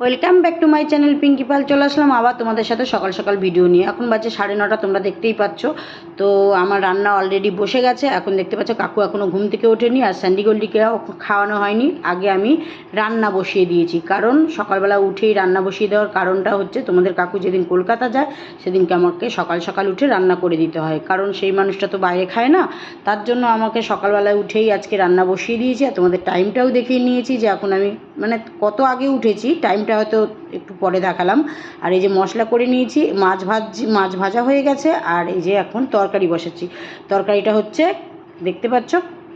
Welcome back to my channel Pinky Pal চলে আসলাম আবার তোমাদের সাথে সকাল সকাল ভিডিও নিয়ে। এখন বাজে সাড়ে নটা, তোমরা দেখতেই পাচ্ছ। তো আমার রান্না অলরেডি বসে গেছে। এখন দেখতে পাচ্ছ কাকু এখনও ঘুম থেকে ওঠেনি আর স্যান্ডিগোল্ডিকেও খাওয়ানো হয়নি। আগে আমি রান্না বসিয়ে দিয়েছি। কারণ সকালবেলা উঠেই রান্না বসিয়ে দেওয়ার কারণটা হচ্ছে তোমাদের কাকু যেদিন কলকাতা যায়, সেদিনকে আমাকে সকাল সকাল উঠে রান্না করে দিতে হয়। কারণ সেই মানুষটা তো বাইরে খায় না। তার জন্য আমাকে সকালবেলায় উঠেই আজকে রান্না বসিয়ে দিয়েছি। আর তোমাদের টাইমটাও দেখিয়ে নিয়েছি যে এখন আমি মানে কত আগে উঠেছি টাইমটা হয়তো একটু পরে দেখালাম। আর এই যে মশলা করে নিয়েছি, মাছ ভাজি মাছ ভাজা হয়ে গেছে, আর এই যে এখন তরকারি বসাচ্ছি। তরকারিটা হচ্ছে, দেখতে পাচ্ছ,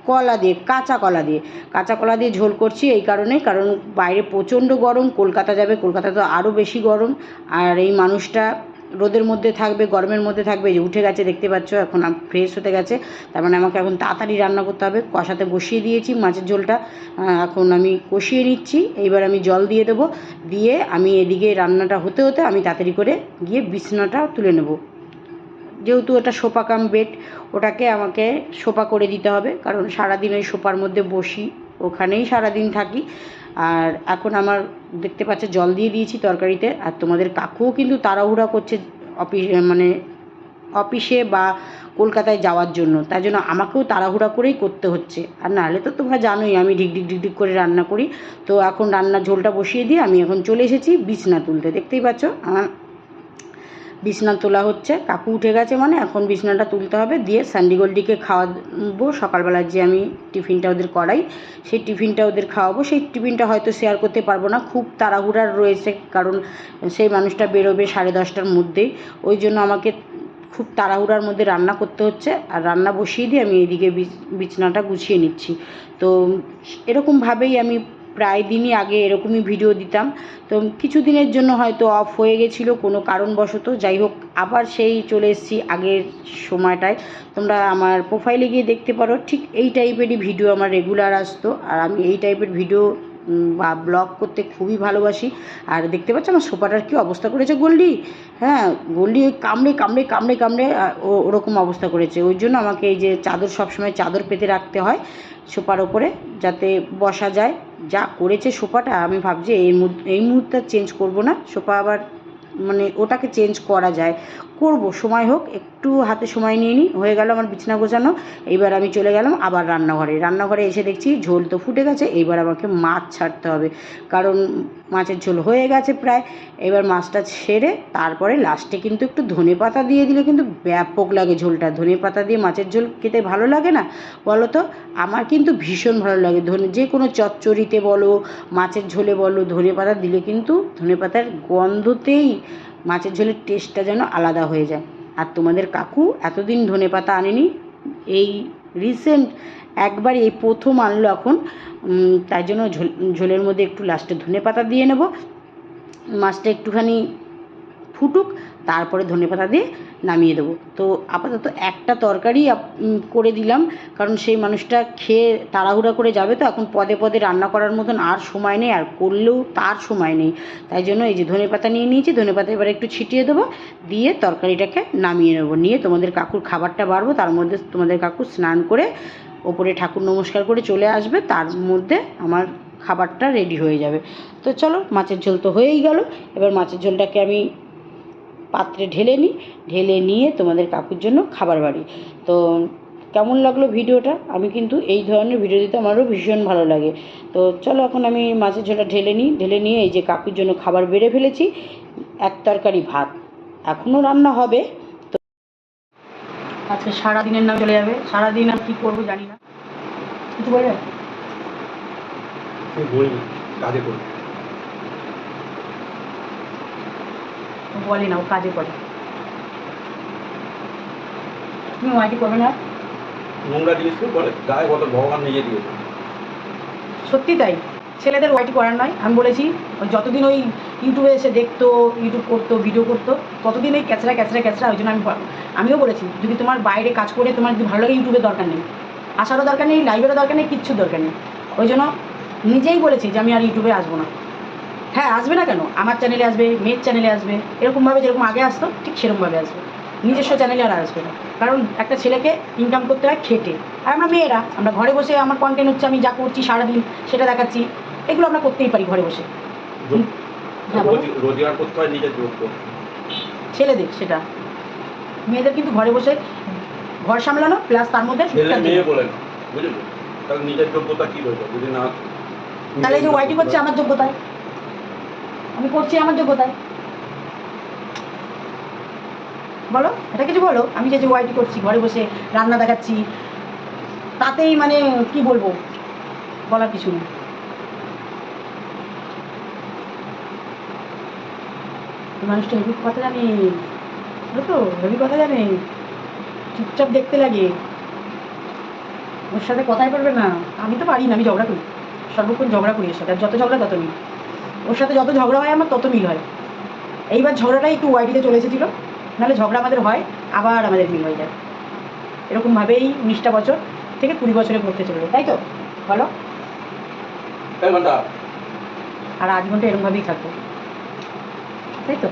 কলা দিয়ে, কাঁচা কলা দিয়ে। কাঁচা কলা দিয়ে ঝোল করছি এই কারণে, কারণ বাইরে প্রচণ্ড গরম, কলকাতা যাবে কলকাতা তো আরও বেশি গরম। আর এই মানুষটা রোদের মধ্যে থাকবে, গরমের মধ্যে থাকবে যে উঠে গেছে, দেখতে পাচ্ছ, এখন ফ্রেশ হতে গেছে। তার মানে আমাকে এখন তাড়াতাড়ি রান্না করতে হবে। কষাতে বসিয়ে দিয়েছি মাছের ঝোলটা। এখন আমি কষিয়ে নিচ্ছি। এইবার আমি জল দিয়ে দেবো। দিয়ে আমি এদিকে রান্নাটা হতে হতে আমি তাড়াতাড়ি করে গিয়ে বিছনাটা তুলে নেব। যেহেতু এটা সোফা কাম বেড, ওটাকে আমাকে সোফা করে দিতে হবে। কারণ সারাদিন ওই সোফার মধ্যে বসি। ওখানেই সারাদিন থাকি। আর এখন আমার দেখতে পাচ্ছে জল দিয়ে দিয়েছি তরকারিতে। আর তোমাদের কাকুও কিন্তু তাড়াহুড়া করছে অফিস মানে অফিসে বা কলকাতায় যাওয়ার জন্য। তাই জন্য আমাকেও তাড়াহুড়া করেই করতে হচ্ছে। আর নাহলে তো তোমরা জানোই, আমি ঢিকঢিক ঢিকঢিক করে রান্না করি। তো এখন রান্নার ঝোলটা বসিয়ে দিয়ে আমি এখন চলে এসেছি বিছনা তুলতে। দেখতেই পাচ্ছ আমার বিছনা তোলা হচ্ছে। কাকু উঠে গেছে মানে এখন বিছনাটা তুলতে হবে। দিয়ে স্যান্ডিগোল্ডিকে খাওয়াবো। সকালবেলার যে আমি টিফিনটা ওদের করাই, সেই টিফিনটা ওদের খাওয়াবো। সেই টিফিনটা হয়তো শেয়ার করতে পারব না। খুব তাড়াহুড়ার রয়েছে, কারণ সেই মানুষটা বেরোবে সাড়ে দশটার মধ্যেই। ওই জন্য আমাকে খুব তাড়াহুড়ার মধ্যে রান্না করতে হচ্ছে। আর রান্না বসিয়ে দিয়ে আমি এইদিকে বিছ- বিছনাটা গুছিয়ে নিচ্ছি। তো এরকমভাবেই আমি প্রায় দিনই আগে এরকমই ভিডিও দিতাম। তো কিছু দিনের জন্য হয়তো অফ হয়ে গেছিল কোনো কারণবশত। যাই হোক, আবার সেই চলে এসেছি আগের সময়টায়। তোমরা আমার প্রোফাইলে গিয়ে দেখতে পারো, ঠিক এই টাইপেরই ভিডিও আমার রেগুলার আসতো। আর আমি এই টাইপের ভিডিও বা ব্লগ করতে খুবই ভালোবাসি। আর দেখতে পাচ্ছ আমার সোফাটার কী অবস্থা করেছে গোল্ডি? হ্যাঁ গোল্ডি ওই কামড়ে কামড়ে কামড়ে কামড়ে ও, ওরকম অবস্থা করেছে। ওই জন্য আমাকে এই যে চাদর সবসময় চাদর পেতে রাখতে হয় সোফার ওপরে, যাতে বসা যায়। যা করেছে সোফাটা, আমি ভাবছি এই এই মুহূর্তে চেঞ্জ করব না। সোফা আবার মানে ওটাকে চেঞ্জ করা যায়। করব, সময় হোক, একটু হাতে সময় নিয়ে নিই, হয়ে গেল আমার বিছানা গোছানো, এইবার আমি চলে গেলাম আবার রান্নাঘরে। রান্নাঘরে এসে দেখছি ঝোল তো ফুটে গেছে, এইবার আমাকে মাছ ছাড়তে হবে, কারণ মাছের ঝোল হয়ে গেছে প্রায়। এবার মাছটা ছেড়ে তারপরে লাস্টে কিন্তু একটু ধনে পাতা দিয়ে দিলে কিন্তু ব্যাপক লাগে ঝোলটা। ধনে পাতা দিয়ে মাছের ঝোল খেতে ভালো লাগে না? বলো তো, আমার কিন্তু ভীষণ ভালো লাগে। ধনে, যে কোনো চচ্চড়িতে বলো, মাছের ঝোলে বলো, ধনে পাতা দিলে কিন্তু ধনে পাতার গন্ধতেই মাছের ঝোলের টেস্টটা যেন আলাদা হয়ে যায়। আর তোমাদের কাকু এতদিন ধনে পাতা আনেনি, এই রিসেন্ট একবার এই প্রথম আনলো এখন তাই জন্য ঝোল, ঝোলের মধ্যে একটু লাস্টে ধনে পাতা দিয়ে নেব। মাছটা একটুখানি ফুটুক তারপরে ধনেপাতা দিয়ে নামিয়ে দেবো। তো আপাতত একটা তরকারি করে দিলাম, কারণ সেই মানুষটা খেয়ে তাড়াহুড়া করে যাবে তো, এখন পদে পদে রান্না করার মতন আর সময় নেই, আর করলেও তার সময় নেই। তাই জন্য এই যে ধনেপাতা নিয়ে নিয়েছি ধনেপাতা এবার একটু ছিটিয়ে দেবো, দিয়ে তরকারিটাকে নামিয়ে নেব। নিয়ে তোমাদের কাকুর খাবারটা বাড়বো, তার মধ্যে তোমাদের কাকু স্নান করে ওপরে ঠাকুর নমস্কার করে চলে আসবে, তার মধ্যে আমার খাবারটা রেডি হয়ে যাবে। তো চলো, মাছের ঝোল তো হয়েই গেল, এবার মাছের ঝোলটাকে আমি পাত্রে ঢেলে নিই, ঢেলে নিয়ে তোমাদের কাকুর জন্য খাবার বাড়ি। তো কেমন লাগল ভিডিওটা? আমি কিন্তু এই ধরনের ভিডিও দিতে আমারও ভীষণ ভালো লাগে। তো চলো এখন আমি মাছের ঝোলটা ঢেলে নিই, ঢেলে নিয়ে এই যে কাকুর জন্য খাবার বেড়ে ফেলেছি, এক তরকারি ভাত। এখনও রান্না হবে। তো আজকে সারাদিনের নাম চলে যাবে। সারাদিন আর কী করব জানি না। কিছু বলবে? কাজে করি বলে না ও কাজে করে। তুমি ওয়াইটি করবে না? নোংরা জিনিসকে বলে গায়ে কত ভগবান নিজে দিয়েছে সত্যি তাই? ছেলেদের ওয়াইটি করার নয়। আমি বলেছি ওই যতদিন ওই ইউটিউবে এসে দেখতো ইউটিউব করতো ভিডিও করতো ততদিন ওই ক্যাচরা ক্যাচরা ক্যাচরা ওই জন্য আমি আমিও বলেছি যদি তোমার বাইরে কাজ করে তোমার যদি ভালো লাগে ইউটিউবের দরকার নেই। আসারও দরকার নেই লাইভেরও দরকার নেই কিচ্ছু দরকার নেই। ওই জন্য নিজেই বলেছি যে আমি আর ইউটিউবে আসব না। হ্যাঁ আসবে না কেন? আমার চ্যানেলে আসবে মেয়ের চ্যানেলে আসবে এরকমভাবে যেরকম আগে আসতো ঠিক সেরকমভাবে আসবে। নিজস্ব চ্যানেলে আর আসবে না। কারণ একটা ছেলেকে ইনকাম করতে হয় খেটে। আর আমরা মেয়েরা আমরা ঘরে বসে আমার কন্টেন্ট হচ্ছে আমি যা করছি সারাদিন সেটা দেখাচ্ছি এগুলো আমরা করতেই পারি ঘরে বসে। হ্যাঁ, বলো। রোজ- রোজগার করতে হয় নিজের ছেলেদের সেটা। মেয়েদের কিন্তু ঘরে বসে ঘর সামলানো প্লাস তার মধ্যে তাহলে নিজের যোগ্যতা কি রয়েছে যদি না তাহলে যে ওয়াইটি করছে আমার যোগ্যতায়। আমি করছি আমার যোগ্যতায়। বলো, এটা কিছু বলো? আমি যে ওয়াইটি করছি, ঘরে বসে রান্না দেখাচ্ছি, তাতেই মানে কি বলব? বলার কিছু নেই। মানুষটা হেভি কথা জানে। তো হেভি কথা জানে। চুপচাপ দেখতে লাগে। ওর সাথে কথাই পারবে না। আমি তো পারি না, আমি ঝগড়া করি। সর্বক্ষণ ঝগড়া করি ওর সাথে যত ঝগড়া তত মিল ওর সাথে যত ঝগড়া হয় আমার তত মিল হয়। এইবার ঝগড়াটাই একটু ওয়াইটিতে চলে এসেছিল। নাহলে ঝগড়া আমাদের হয় আবার আমাদের মিল হয়ে যায়। এরকমভাবেই উনিশটা বছর থেকে কুড়ি বছরে পড়তে চলে যায় তাই তো? বলো। আর আজীবনটা এরকমভাবেই থাকব। তাই তো?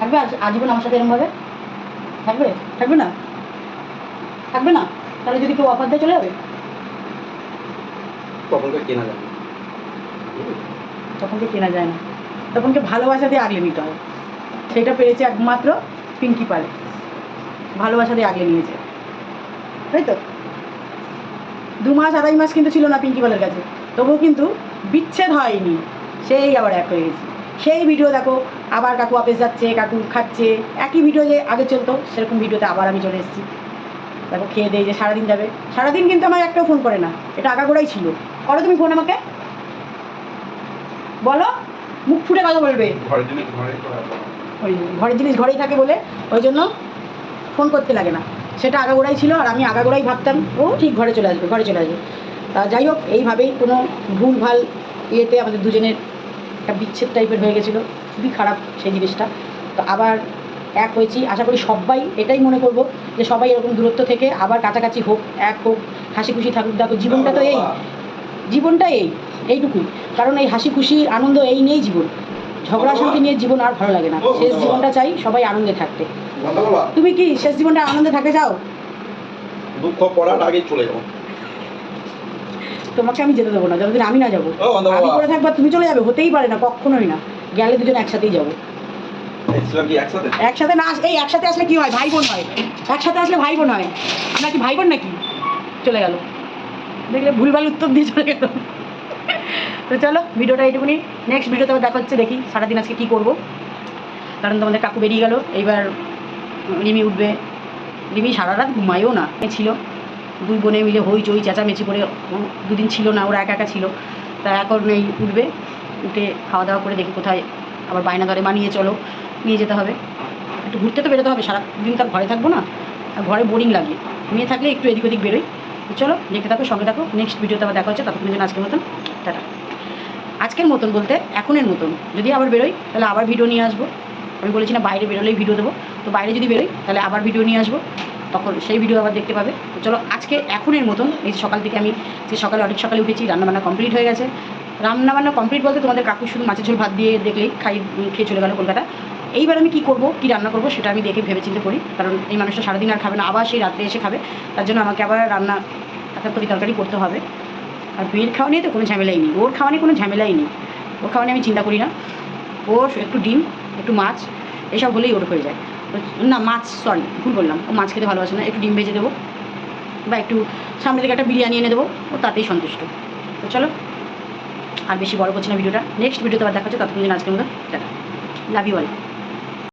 থাকবে আজ আজীবন আমার সাথে এরকমভাবে থাকবে? থাকবে না? থাকবে না? তাহলে যদি কেউ অফার দিয়ে চলে যাবে? তখনকে কেনা যাবে? তখনকে কেনা যায় না। তখনকে ভালোবাসা দিয়ে আগলে নিতে হয়। সেটা পেরেছে একমাত্র পিঙ্কি পালে। ভালোবাসা দিয়ে আগলে নিয়েছে। তাই তো? দু মাস, আড়াই মাস কিন্তু ছিল না পিঙ্কি পালের কাছে। তবুও কিন্তু বিচ্ছেদ হয়নি। সেই আবার এক হয়ে গেছে। সেই ভিডিও দেখো, আবার কাকু অফিস যাচ্ছে, কাকু খাচ্ছে। একই ভিডিও যে আগে চলতো, সেরকম ভিডিওতে আবার আমি চলে এসেছি। দেখো, খেয়ে দিয়ে যে সারাদিন যাবে। সারাদিন কিন্তু আমার একটাও ফোন করে না। এটা আগাগোড়াই ছিল। করো তুমি ফোন আমাকে। বলো মুখ ফুটে কথা বলবে। ওই ঘরের জিনিস ঘরেই থাকে বলে ওই জন্য ফোন করতে লাগে না। সেটা আগাগোড়াই ছিল আর আমি আগাগোড়াই ভাবতাম ও ঠিক ঘরে চলে আসবে ঘরে চলে আসবে। তা যাই হোক এইভাবেই কোনো ভুল ভালো ইয়েতে আমাদের দুজনের একটা বিচ্ছেদ টাইপের হয়ে গেছিল। খুবই খারাপ সেই জিনিসটা। তো আবার এক হয়েছি। আশা করি সবাই এটাই মনে করব যে সবাই এরকম দূরত্ব থেকে আবার কাছাকাছি হোক এক হোক হাসি খুশি থাকুক দেখো জীবনটা তো এই। জীবনটা এই এইটুকুই। কারণ এই হাসি খুশি আনন্দ এই নিয়েই জীবন। ঝগড়া শান্তি নিয়ে জীবন আর ভালো লাগে না। শেষ জীবনটা চাই সবাই আনন্দে থাকতে। তুমি কি শেষ জীবনটা আনন্দে থাকতে চাও? দুঃখ পড়ার আগেই চলে যাব। তোমাকে আমি যেতে দেবো না যতদিন আমি না যাব। আমি করে থাকব তুমি চলে যাবে হতেই পারে না কখনোই না। গেলে দুজন একসাথেই যাব। একসাথে? একসাথে না আস- এই একসাথে আসলে কি হয়? ভাই বোন হয়। একসাথে আসলে ভাই বোন হয়। নাকি ভাই বোন নাকি? চলে গেল। দেখলে ভুলভাল উত্তর দিয়ে চলে গেল। তো চলো, ভিডিওটা এইটুকুনি। নেক্সট ভিডিওতে আবার দেখা হচ্ছে, দেখি সারাদিন আজকে কী করব। কারণ তোমাদের কাকু বেরিয়ে গেল, এইবার রিমি উঠবে। রিমি সারা রাত ঘুমায়ও না। ছিল। দুই বোনে মিলে হই হইচই চেঁচামেচি করে দুদিন ছিল না, ওরা একা একা ছিল। তা এখন এই উঠবে, উঠে খাওয়া দাওয়া করে দেখি কোথায় আবার বায়না ধরে মানিয়ে চলো, নিয়ে যেতে হবে। একটু ঘুরতে তো বেরোতে হবে সারা সারাদিন তার ঘরে থাকব না। আর ঘরে বোরিং লাগে। মেয়ে থাকলে একটু এদিক ওদিক বেরোই। তো চলো, দেখতে থাকো, সঙ্গে থাকো। নেক্সট ভিডিওতে আবার দেখা হচ্ছে। ততক্ষণের জন্য আজকের মতন, টাটা। আজকের মতন বলতে এখনের মতন। যদি আবার বেরোই, তাহলে আবার ভিডিও নিয়ে আসব। আমি বলেছি না, বাইরে বেরোলেই ভিডিও দেবো। তো বাইরে যদি বেরোই, তাহলে আবার ভিডিও নিয়ে আসব। তখন সেই ভিডিও আবার দেখতে পাবে। চলো, আজকে এখনের মতন, এই সকাল থেকে আমি যে সকালে, অনেক সকালে উঠেছি, রান্নাবান্না কমপ্লিট হয়ে গেছে। রান্নাবান্না কমপ্লিট বলতে তোমাদের কাকু শুধু মাছের ঝোল ভাত দিয়ে দেখলেই খাই খেয়ে চলে গেল কলকাতা। এইবার আমি কি করব, কি রান্না করব সেটা আমি দেখে ভেবে চিন্তে করি। কারণ এই মানুষটা সারাদিন আর খাবে না, আবার সেই রাত্রে এসে খাবে। তার জন্য আমাকে আবার রান্না একটা তরি তরকারি করতে হবে। আর বিয়ের খাওয়া নিয়ে তো কোনো ঝামেলাই নেই। ওর খাওয়া নিয়ে কোনো ঝামেলাই নেই। ওর খাওয়া নিয়ে আমি চিন্তা করি না। ওর একটু ডিম, একটু মাছ, এসব হলেই ওর হয়ে যায়। না, মাছ সরি ভুল বললাম। ও মাছ খেতে ভালোবাসে না, একটু ডিম ভেজে দেবো বা একটু সামনে থেকে একটা বিরিয়ানি এনে দেবো, ও তাতেই সন্তুষ্ট। তো চলো, আর বেশি বড় করছি না ভিডিওটা। নেক্সট ভিডিওতে আবার দেখা হচ্ছে। ততক্ষণ দিন আজকের মতো লাভ ইউ অল